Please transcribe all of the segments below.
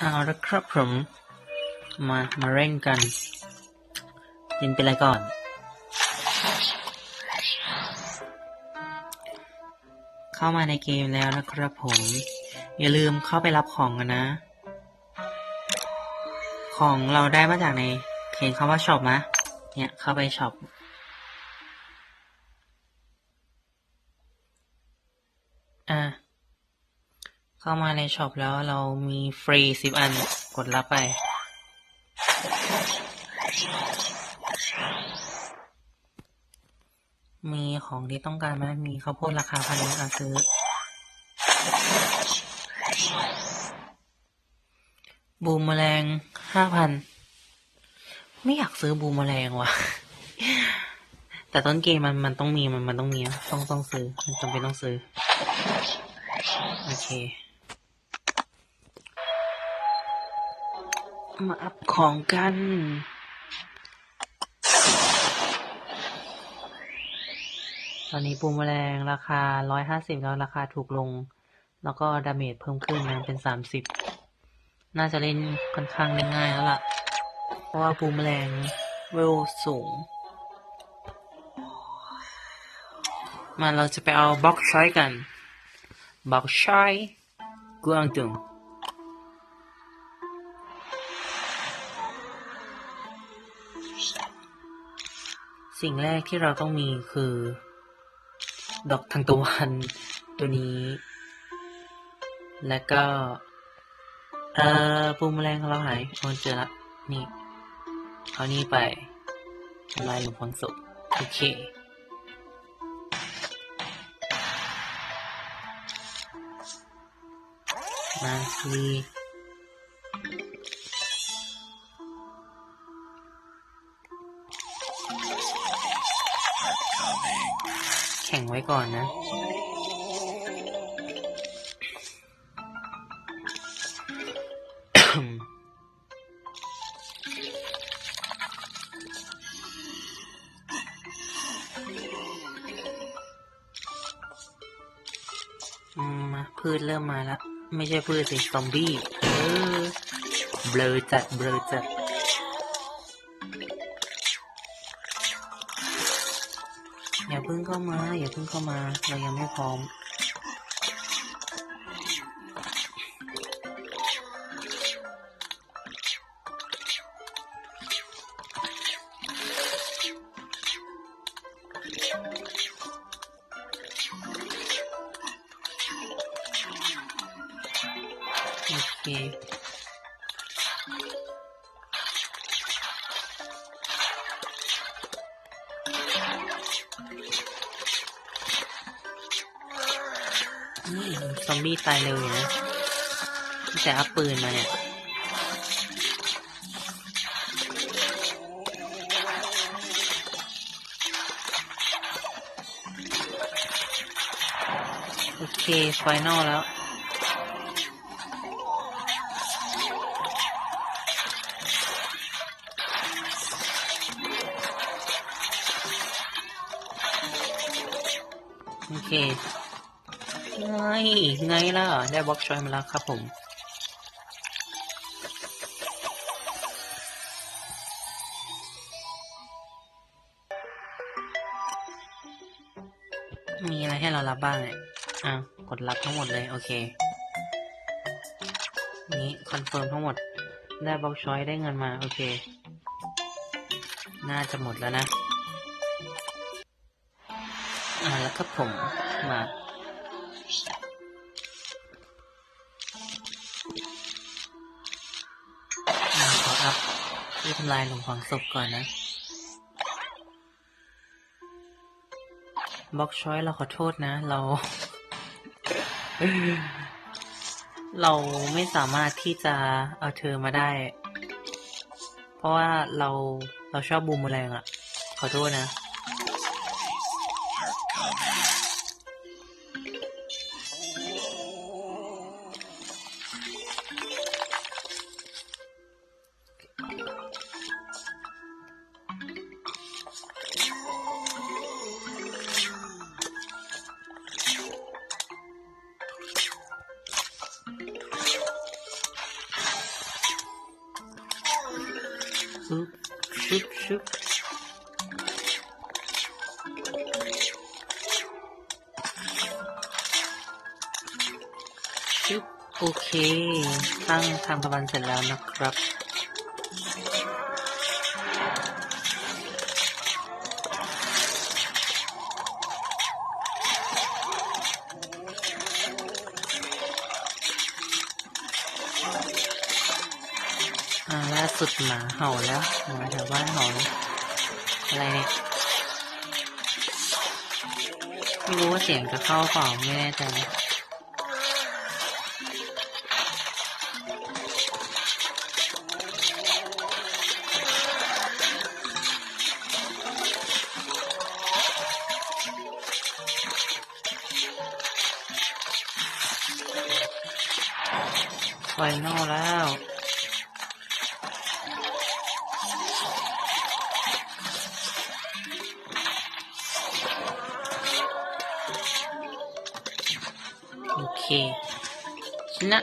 เอาละครับผม มา มาเร่งกันยินเป็นไรก่อน เข้ามาในเกมแล้วนะครับผม อย่าลืมเข้าไปรับของกันนะ ของเราได้มาจากในเขียนคำว่าช็อปนะเนี่ยเข้าไปช็อป อะ เข้ามาในช็อปแล้วเรามีฟรีสิบอันกดรับไป มีของที่ต้องการไหมมีข้าวโพดราคาพันนึงอะซื้อ บูมแมลงห้าพันไม่อยากซื้อบูมแมลงว่ะ แต่ต้นเกมมันมันต้องมีมันมันต้องมีอะต้องต้องซื้อมันจำเป็นต้องซื้อ โอเค มาอัพของกันตอนนี้ปูแมลงราคาร้อยห้าสิบแล้วราคาถูกลง แล้วก็ดาเมจเพิ่มขึ้นนะเป็นสามสิบน่าจะเล่นค่อนข้างเล่นง่ายแล้วล่ะ เพราะว่าปูแมลงเวลสูง มาเราจะไปเอาบล็อกช้อยกัน บล็อกช้อยกวางตุง สิ่งแรกที่เราต้องมีคือ ดอกทางตะวันตัวนี้ แล้วก็ เอ่อปูมแมลงของเราหายโอนเจอละ นี่ เอานี่ไปทำลายหลุมฝังศพโอเคมาลี แข่งไว้ก่อนนะอืมมาพืชเริ่มมาแล้ว ไม่ใช่พืชสิซอมบี้ เออ เบลอจัด เบลอจัด อย่าเพิ่งเข้ามา อย่าเพิ่งเข้ามา เรายังไม่พร้อม ซอมบี้ตายเร็วอยู่นะแต่อัพปืนมาเนี่ยโอเคไฟนอลแล้วโอเค ไง ไงล่ะ ได้บล็อกชอยมาแล้วครับผม มีอะไรให้เรารับบ้างเนี่ยอะกดรับทั้งหมดเลย โอเค นี้คอนเฟิร์มทั้งหมด ได้บล็อกชอยได้เงินมา โอเค น่าจะหมดแล้วนะ อ่าแล้วครับผมมาอ่า ขออัพที่ทำลายหลุมฝังศพก่อนนะบล็อกช้อยเราขอโทษนะ เรา เราไม่สามารถที่จะเอาเธอมาได้ เพราะว่าเราเราชอบบูมแมลงอะขอโทษนะ โอเค ตั้งทางตะวันเสร็จแล้วนะครับ อ่าล่าสุดหมาเห่าแล้วหมาแถวบ้านเห่าอะไรเนี่ยไม่รู้ว่าเสียงจะเข้าเปล่าไม่แน่ใจ เคชนะ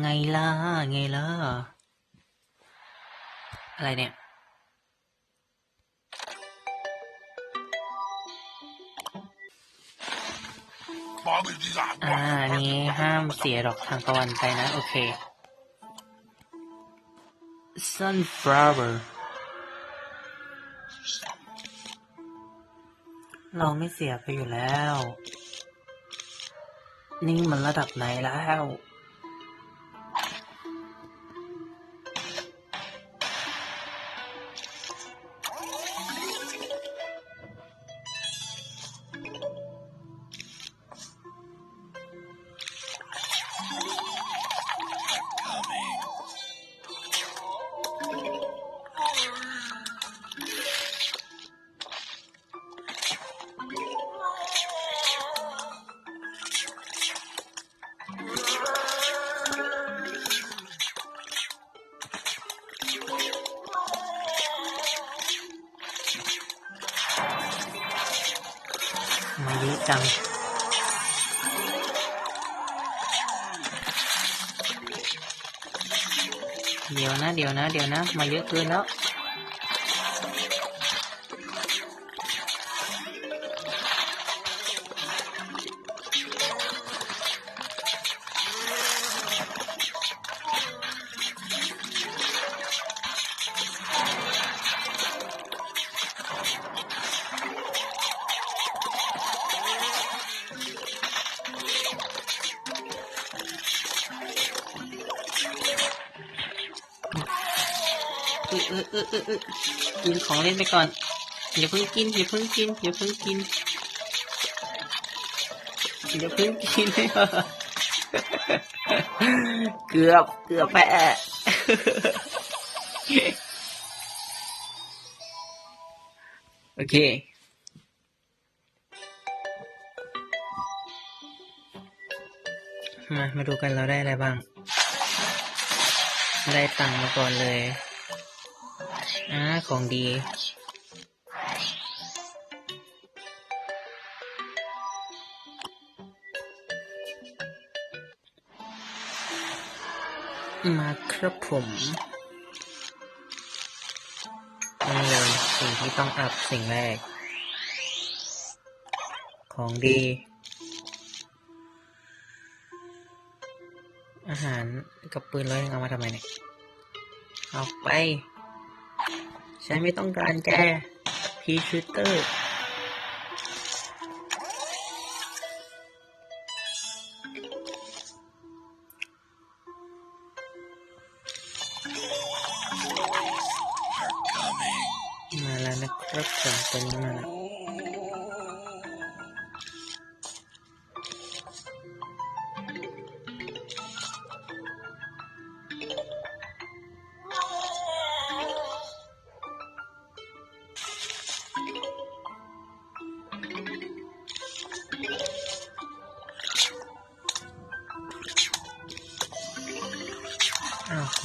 ไงล่ะ ไงล่ะ อะไรเนี่ย อ่าอันนี้ห้ามเสียดอกทางตะวันไปนะ โอเค sunflower เราไม่เสียไปอยู่แล้ว นี่มันระดับไหนแล้ว จัง เดี๋ยวนะ เดี๋ยวนะ เดี๋ยวนะ มาเยอะเกินแล้ว เออเออเออเออกินของเล่นไปก่อนอย่าเพิ่งกินอย่าเพิ่งกินอย่าเพิ่งกินอย่าเพิ่งกินเกือบเกือบแปะโอเคมามาดูกันเราได้อะไรบ้าง ได้ตังค์มาก่อนเลย อ่าของดี มาครับผมนี่เลยสิ่งที่ต้องอัพสิ่งแรก ของดี อาหารกับปืนร้อยนึ่งเอามาทำไมเนี่ย เอาไป ฉันไม่ต้องการแกพีชูเตอร์ มาแล้วนะครับสองตัวนี้มาแล้ว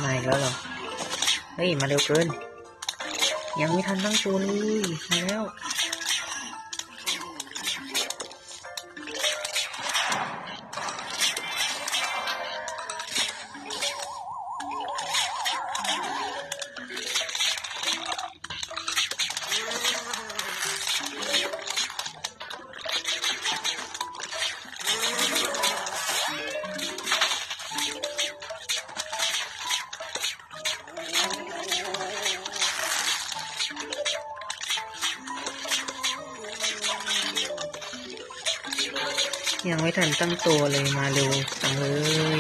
มาอีกแล้วเหรอ เฮ้ย มาเร็วเกิน ยังไม่ทันตั้งตัวเลยมาแล้ว ไม่ทันตั้งตัวเลยมาเร็วจังเลย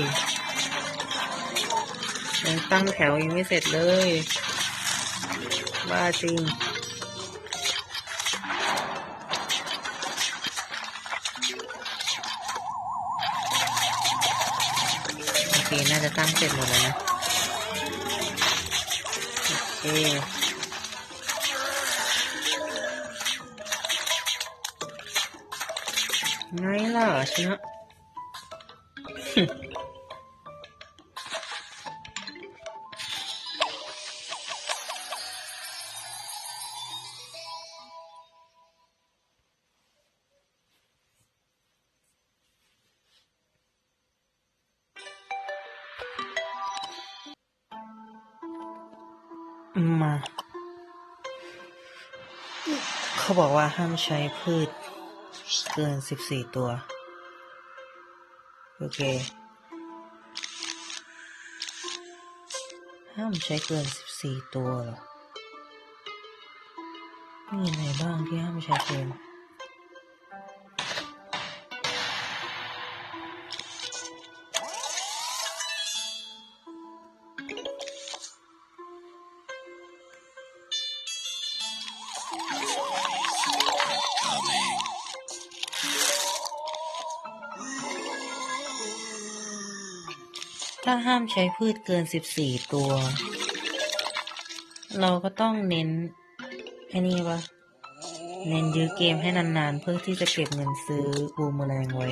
ยังตั้งแถวยังไม่เสร็จเลยบ้าจริงโอเคน่าจะตั้งเสร็จหมดแล้วนะโอเค ไงล่ะชนะมา เขาบอกว่าห้ามใช้พืช เกินสิบสี่ตัว โอเค ห้ามใช้เกินสิบสี่ตัวหรอมีอะไรบ้างที่ห้ามใช้เกิน ถ้าห้ามใช้พืชเกิน 14 ตัว เราก็ต้องเน้นไอ้นี่ปะเน้นยื้อเกมให้นานๆ เพื่อที่จะเก็บเงินซื้อบูมแมลงไว้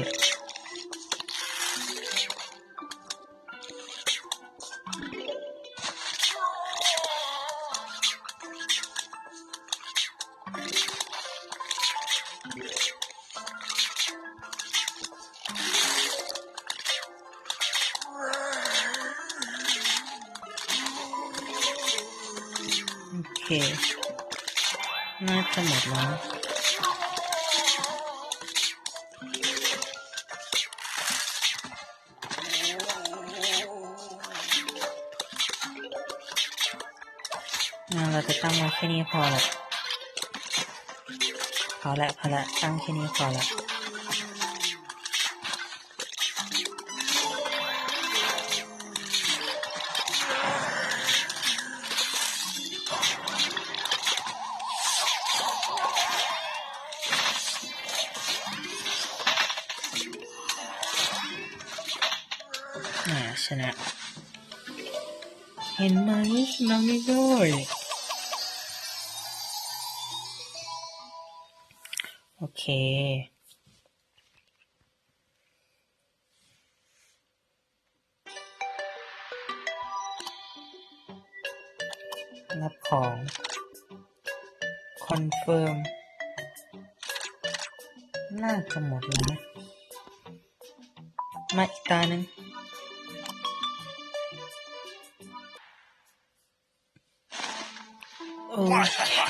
เราจะตั้งไว้แค่นี้พอละพอละพอละตั้งแค่นี้พอละชนะ เห็นไหมชนะไม่ได้โอ รับของคอนเฟิร์มน่าจะหมดแล้วนะ มาอีกตาหนึ่งโอเค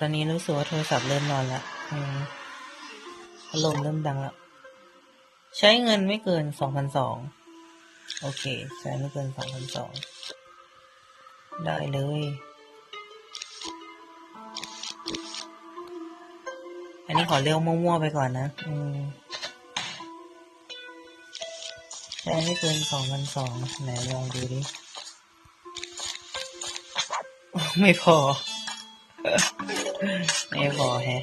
ตอนนี้รู้สึกว่าโทรศัพท์เริ่มนอนละอืมพัดลมเริ่มดังแล้วใช้เงินไม่เกินสองพันสอง โอเค ใช้ไม่เกินสองพันสอง ได้เลย อันนี้ขอเรียวมั่วๆไปก่อนนะ อืมใช้ไม่เกินสองพันสองไหนลองดูดิ ไม่พอ ไม่พอแฮะ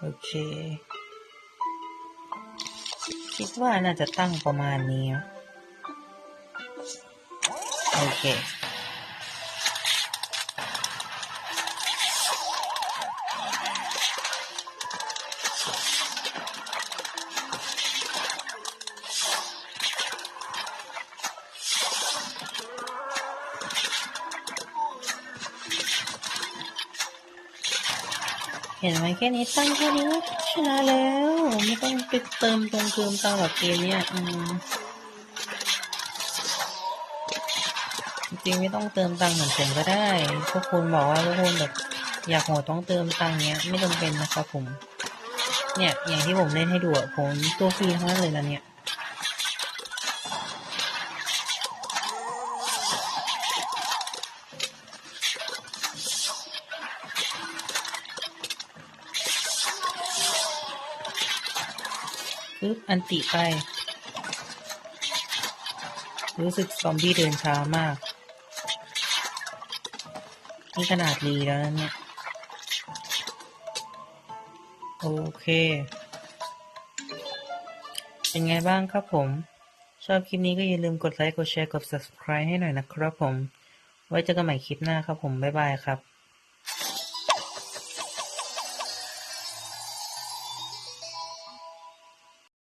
โอเค คิดว่าน่าจะตั้งประมาณนี้ โอเค ห็นไหมแค่นี้ตั้งแค่นี้ก็ชนะแล้ว ไม่ต้องไปเติมตรงเติมตามแบบเกมเนี้ยอืมจริงไม่ต้องเติมตังค์เหมือนผมก็ได้พวกคุณบอกว่าพวกคุณแบบอยากโหดต้องเติมตังค์เนี้ย ไม่จำเป็นนะครับผม เนี่ยอย่างที่ผมเล่นให้ดูอะผมตัวฟรีทั้งนั้นเลยนะเนี่ย ปึ๊บ อันติไป รู้สึกซอมบี้เดินช้ามาก นี่ขนาดรีแล้วนะเนี่ย โอเค เป็นไงบ้างครับผม ชอบคลิปนี้ก็อย่าลืมกดไลค์ กดแชร์ กด subscribe ให้หน่อยนะครับผม ไว้เจอกันใหม่คลิปหน้าครับผม บ๊ายบายครับ